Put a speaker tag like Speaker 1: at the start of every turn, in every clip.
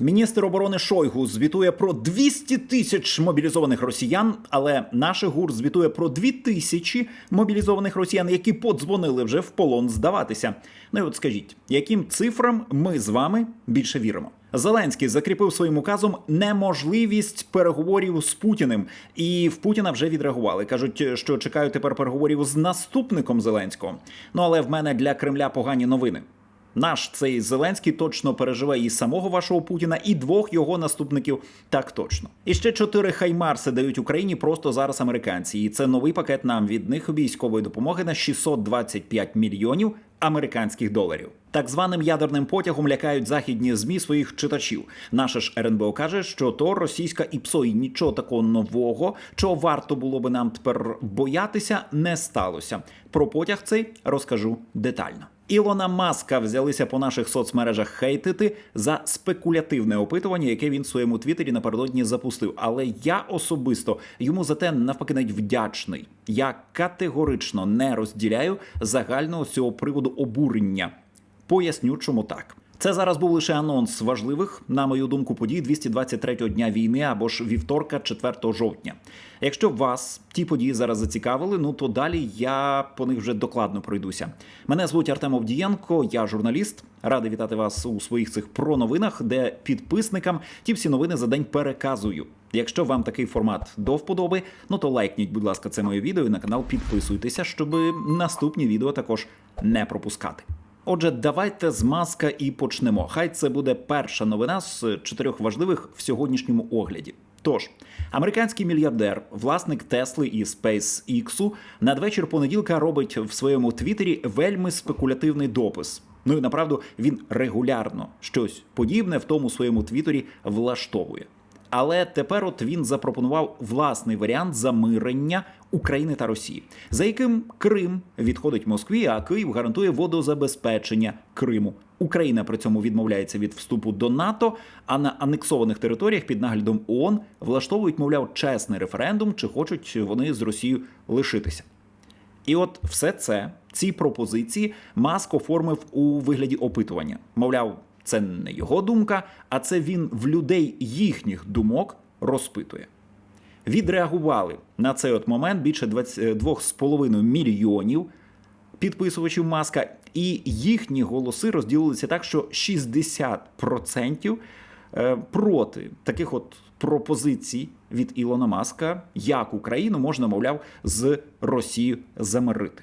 Speaker 1: Міністр оборони Шойгу звітує про 200 тисяч мобілізованих росіян, але наш гур звітує про 2 тисячі мобілізованих росіян, які подзвонили вже в полон здаватися. Ну і от скажіть, яким цифрам ми з вами більше віримо? Зеленський закріпив своїм указом неможливість переговорів з Путіним, і в Путіна вже відреагували. кажуть, що чекають тепер переговорів з наступником Зеленського. Ну але в мене для Кремля погані новини. Наш цей Зеленський точно переживе і самого вашого Путіна, і двох його наступників. Так точно. І ще чотири хаймарси дають Україні просто зараз американці. І це новий пакет нам від них військової допомоги на 625 мільйонів американських доларів. Так званим ядерним потягом лякають західні змі своїх читачів. Наше ж РНБО каже, що то російська ІПСО і нічого такого нового, чого варто було би нам тепер боятися, не сталося. Про потяг цей розкажу детально. Ілона Маска взялися по наших соцмережах хейтити за спекулятивне опитування, яке він в своєму твіттері напередодні запустив. Але я особисто йому за те навпаки навіть вдячний. Я категорично не розділяю загального цього приводу обурення. Поясню, чому так. Це зараз був лише анонс важливих, на мою думку, подій 223-го дня війни або ж вівторка, 4 жовтня. Якщо вас ті події зараз зацікавили, ну то далі я по них вже докладно пройдуся. Мене звуть Артем Овдієнко, я журналіст. Радий вітати вас у своїх цих про новинах, де підписникам ті всі новини за день переказую. Якщо вам такий формат до вподоби, ну то лайкніть, будь ласка, це моє відео і на канал підписуйтеся, щоб наступні відео також не пропускати. Отже, давайте з маска і почнемо. Хай це буде перша новина з чотирьох важливих в сьогоднішньому огляді. Тож, американський мільярдер, власник Тесли і SpaceX, надвечір понеділка робить в своєму твіттері вельми спекулятивний допис. Ну і направду він регулярно щось подібне в тому своєму твіттері влаштовує. Але тепер от він запропонував власний варіант замирення України та Росії, за яким Крим відходить Москві, а Київ гарантує водозабезпечення Криму. Україна при цьому відмовляється від вступу до НАТО, а на анексованих територіях під наглядом ООН влаштовують, мовляв, чесний референдум, чи хочуть вони з Росією лишитися. І от все це, ці пропозиції, Маск оформив у вигляді опитування. Мовляв, це не його думка, а це він в людей їхніх думок розпитує. Відреагували на цей от момент більше 2,5 мільйонів підписувачів маска, і їхні голоси розділилися так, що 60% е, проти таких от пропозицій від Ілона Маска, як Україну можна, мовляв, з Росією замирити.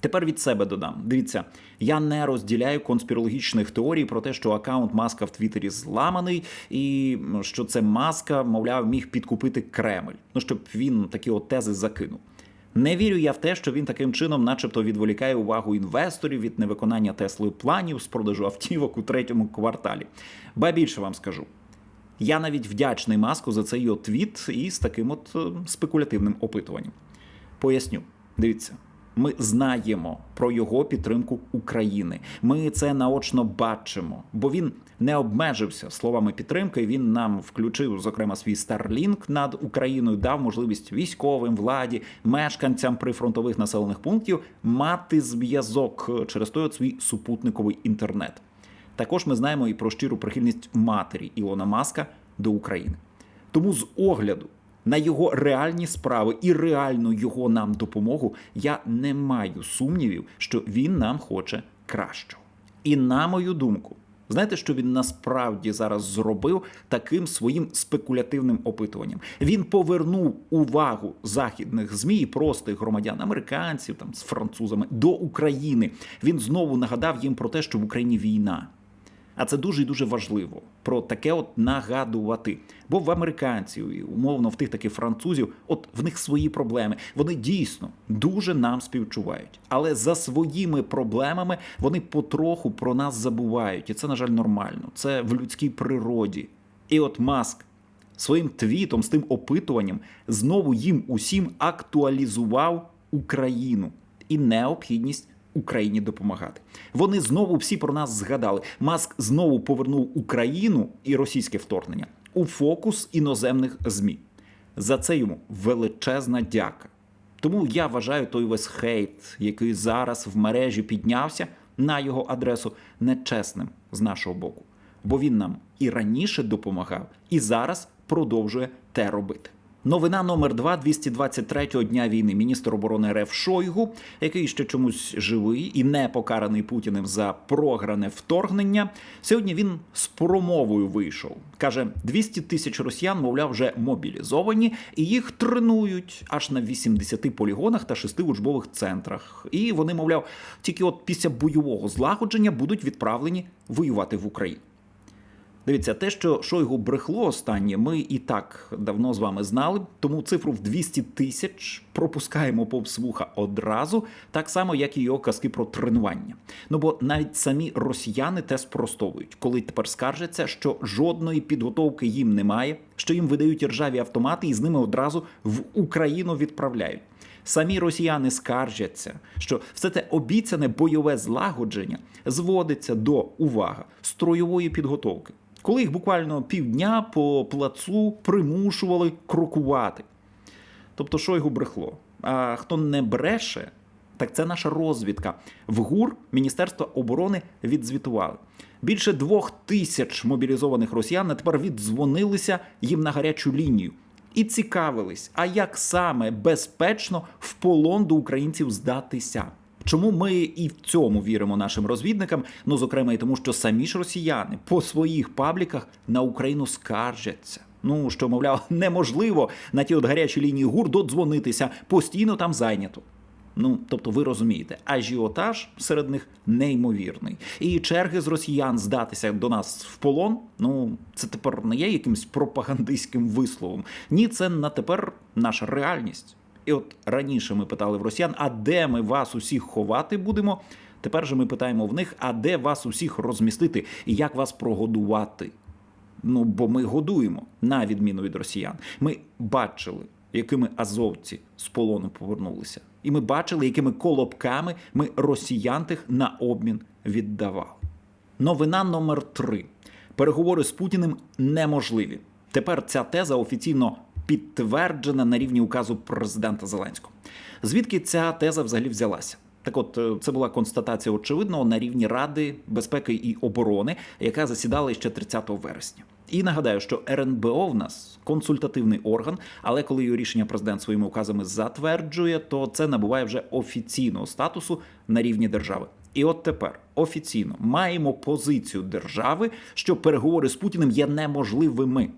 Speaker 1: Тепер від себе додам. Дивіться, я не розділяю конспірологічних теорій про те, що аккаунт маска в Твіттері зламаний, і що це маска, мовляв, міг підкупити Кремль. Ну щоб він такі от тези закинув. Не вірю я в те, що він таким чином, начебто, відволікає увагу інвесторів від невиконання Теслою планів з продажу автівок у третьому кварталі. Ба більше вам скажу. Я навіть вдячний маску за цей його твіт із таким от е, спекулятивним опитуванням. Поясню, дивіться. Ми знаємо про його підтримку України. Ми це наочно бачимо, бо він не обмежився словами підтримки. Він нам включив, зокрема, свій Starlink над Україною, дав можливість військовим владі, мешканцям прифронтових населених пунктів мати зв'язок через той от свій супутниковий інтернет. Також ми знаємо і про щиру прихильність матері Ілона Маска до України. Тому з огляду на його реальні справи і реальну його нам допомогу, я не маю сумнівів, що він нам хоче кращого. І на мою думку, знаєте, що він насправді зараз зробив таким своїм спекулятивним опитуванням? Він повернув увагу західних змі і простих громадян, американців там з французами до України. Він знову нагадав їм про те, що в Україні війна. А це дуже і дуже важливо про таке от нагадувати. Бо в американців і умовно в тих таких французів, от в них свої проблеми. Вони дійсно дуже нам співчувають. Але за своїми проблемами вони потроху про нас забувають. І це, на жаль, нормально. Це в людській природі. І от маск своїм твітом, з тим опитуванням, знову їм усім актуалізував Україну і необхідність. Україні допомагати. Вони знову всі про нас згадали. Маск знову повернув Україну і російське вторгнення у фокус іноземних змі. За це йому величезна дяка. Тому я вважаю той весь хейт, який зараз в мережі піднявся на його адресу, нечесним з нашого боку. бо він нам і раніше допомагав, і зараз продовжує те робити. Новина номер 2 223-го дня війни. Міністр оборони РФ Шойгу, який ще чомусь живий і не покараний Путіним за програне вторгнення. Сьогодні він з промовою вийшов. каже: 200 тисяч росіян, мовляв, вже мобілізовані, і їх тренують аж на 80 полігонах та 6 учбових центрах. І вони, мовляв, тільки от після бойового злагодження будуть відправлені воювати в Україну. Дивіться, те, що Шойгу брехло останнє, ми і так давно з вами знали. Тому цифру в 200 тисяч пропускаємо повз вуха одразу, так само, як і його казки про тренування. Ну бо навіть самі росіяни те спростовують, коли тепер скаржаться, що жодної підготовки їм немає, що їм видають ржаві автомати і з ними одразу в Україну відправляють. Самі росіяни скаржаться, що все це обіцяне бойове злагодження зводиться до увага строєвої підготовки, коли їх буквально півдня по плацу примушували крокувати. Тобто, Шойгу брехло. А хто не бреше, так це наша розвідка. В ГУР Міністерства оборони відзвітували. Більше двох тисяч мобілізованих росіян на тепер віддзвонилися їм на гарячу лінію і цікавились, а як саме безпечно в полон до українців здатися. Чому ми і в цьому віримо нашим розвідникам? Ну, зокрема, і тому, що самі ж росіяни по своїх пабліках на Україну скаржаться. Ну що, мовляв, неможливо на ті от гарячі лінії ГУР додзвонитися, постійно там зайнято. Ну, тобто, ви розумієте, ажіотаж серед них неймовірний. І черги з росіян здатися до нас в полон. Ну, це тепер не є якимось пропагандистським висловом. Ні, це на тепер наша реальність. І от раніше ми питали в росіян, а де ми вас усіх ховати будемо? Тепер же ми питаємо в них, а де вас усіх розмістити і як вас прогодувати? Ну, бо ми годуємо, на відміну від росіян. Ми бачили, якими азовці з полону повернулися. І ми бачили, якими колобками ми росіян тих на обмін віддавали. Новина номер три: переговори з Путіним неможливі. Тепер ця теза офіційно підтверджена на рівні указу президента Зеленського. Звідки ця теза взагалі взялася? Так, от е, це була констатація очевидного на рівні Ради безпеки і оборони, яка засідала ще 30 вересня. І нагадаю, що РНБО в нас консультативний орган, але коли його рішення президент своїми указами затверджує, то це набуває вже офіційного статусу на рівні держави. І от тепер офіційно маємо позицію держави, що переговори з Путіним є неможливими.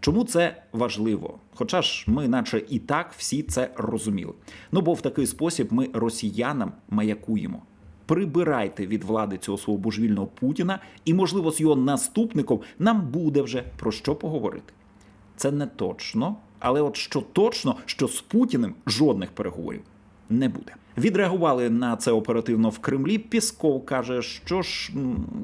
Speaker 1: Чому це важливо? Хоча ж ми, наче і так, всі це розуміли. Ну бо в такий спосіб ми росіянам маякуємо. Прибирайте від влади цього свого божевільного Путіна, і, можливо, з його наступником нам буде вже про що поговорити. Це не точно, але от що точно, що з Путіним жодних переговорів не буде. Відреагували на це оперативно в Кремлі. Пісков каже, що ж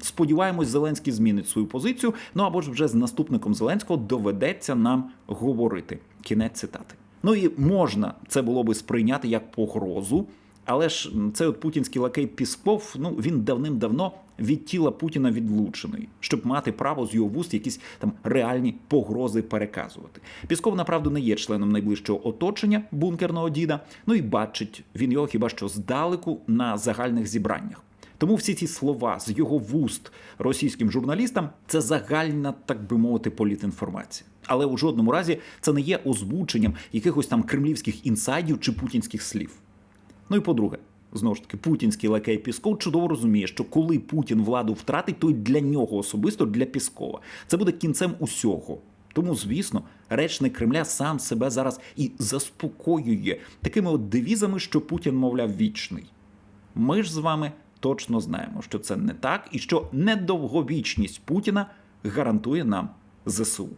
Speaker 1: сподіваємось, Зеленський змінить свою позицію. Ну або ж вже з наступником Зеленського доведеться нам говорити. Кінець цитати. Ну і можна це було би сприйняти як погрозу. Але ж цей от путінський лакей Пісков, ну він давним-давно від тіла Путіна відлучений, щоб мати право з його вуст якісь там реальні погрози переказувати. Пісков, направду, не є членом найближчого оточення бункерного діда. Ну і бачить він його хіба що здалеку на загальних зібраннях. Тому всі ці слова з його вуст російським журналістам це загальна, так би мовити, політінформація. Але у жодному разі це не є озвученням якихось там кремлівських інсайдів чи путінських слів. Ну і по-друге, знову ж таки, путінський лакей Пісков чудово розуміє, що коли Путін владу втратить, то й для нього особисто для Піскова це буде кінцем усього. Тому, звісно, речник Кремля сам себе зараз і заспокоює такими от девізами, що Путін, мовляв, вічний. Ми ж з вами точно знаємо, що це не так, і що недовговічність Путіна гарантує нам ЗСУ.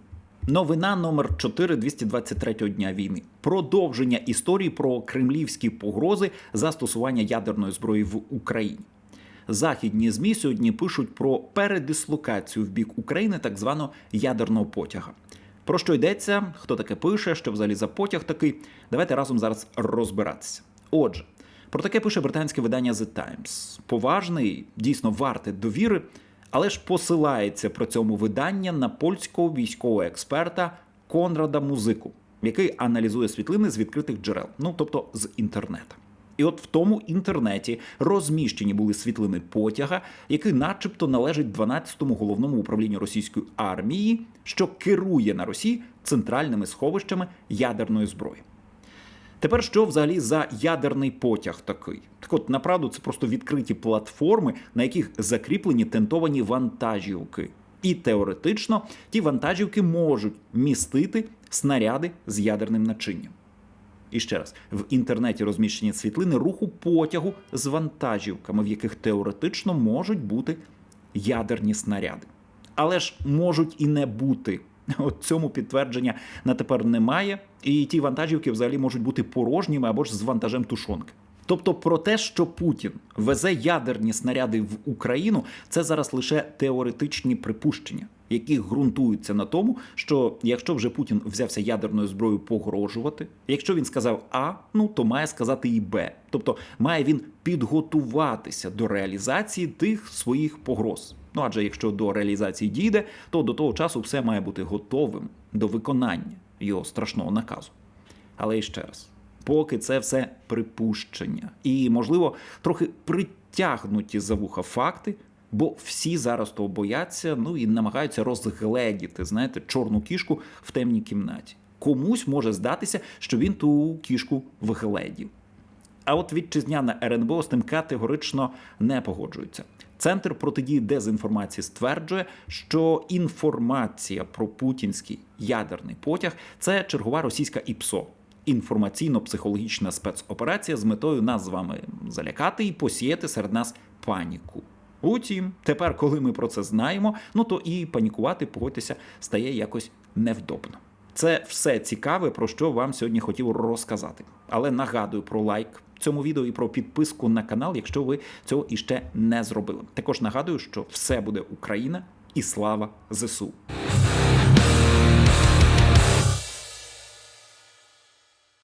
Speaker 1: Новина номер 4 223 дня війни. Продовження історії про кремлівські погрози застосування ядерної зброї в Україні. Західні змі сьогодні пишуть про передислокацію в бік України так званого ядерного потяга. Про що йдеться? Хто таке пише? Що взагалі за потяг такий? Давайте разом зараз розбиратися. Отже, про таке пише британське видання The Times. Поважний, дійсно варте довіри, але ж посилається про цьому видання на польського військового експерта Конрада Музику, який аналізує світлини з відкритих джерел, ну тобто з інтернету. І от в тому інтернеті розміщені були світлини потяга, який, начебто, належить 12-му головному управлінню російської армії, що керує на Росії центральними сховищами ядерної зброї. Тепер що взагалі за ядерний потяг такий? Так от, направду, це просто відкриті платформи, на яких закріплені тентовані вантажівки. І теоретично ті вантажівки можуть містити снаряди з ядерним начинням. І ще раз, в інтернеті розміщені світлини руху потягу з вантажівками, в яких теоретично можуть бути ядерні снаряди. Але ж можуть і не бути. От цьому підтвердження на тепер немає, і ті вантажівки взагалі можуть бути порожніми або ж з вантажем тушонки. Тобто про те, що Путін везе ядерні снаряди в Україну, це зараз лише теоретичні припущення, які ґрунтуються на тому, що якщо вже Путін взявся ядерною зброєю погрожувати, якщо він сказав А, ну то має сказати і Б. Тобто має він підготуватися до реалізації тих своїх погроз. Ну адже якщо до реалізації дійде, то до того часу все має бути готовим до виконання його страшного наказу. Але ще раз, поки це все припущення, і, можливо, трохи притягнуті за вуха факти, бо всі зараз того бояться, ну і намагаються розгледіти, знаєте, чорну кішку в темній кімнаті. Комусь може здатися, що він ту кішку вигледів. А от вітчизняна РНБО з тим категорично не погоджується. Центр протидії дезінформації стверджує, що інформація про путінський ядерний потяг це чергова російська ІПСО. Інформаційно-психологічна спецоперація з метою нас з вами залякати і посіяти серед нас паніку. Утім, тепер, коли ми про це знаємо, ну то і панікувати, погодьтеся, стає якось невдобно. Це все цікаве, про що вам сьогодні хотів розказати. Але нагадую про лайк цьому відео і про підписку на канал, якщо ви цього іще не зробили. Також нагадую, що все буде Україна і слава ЗСУ.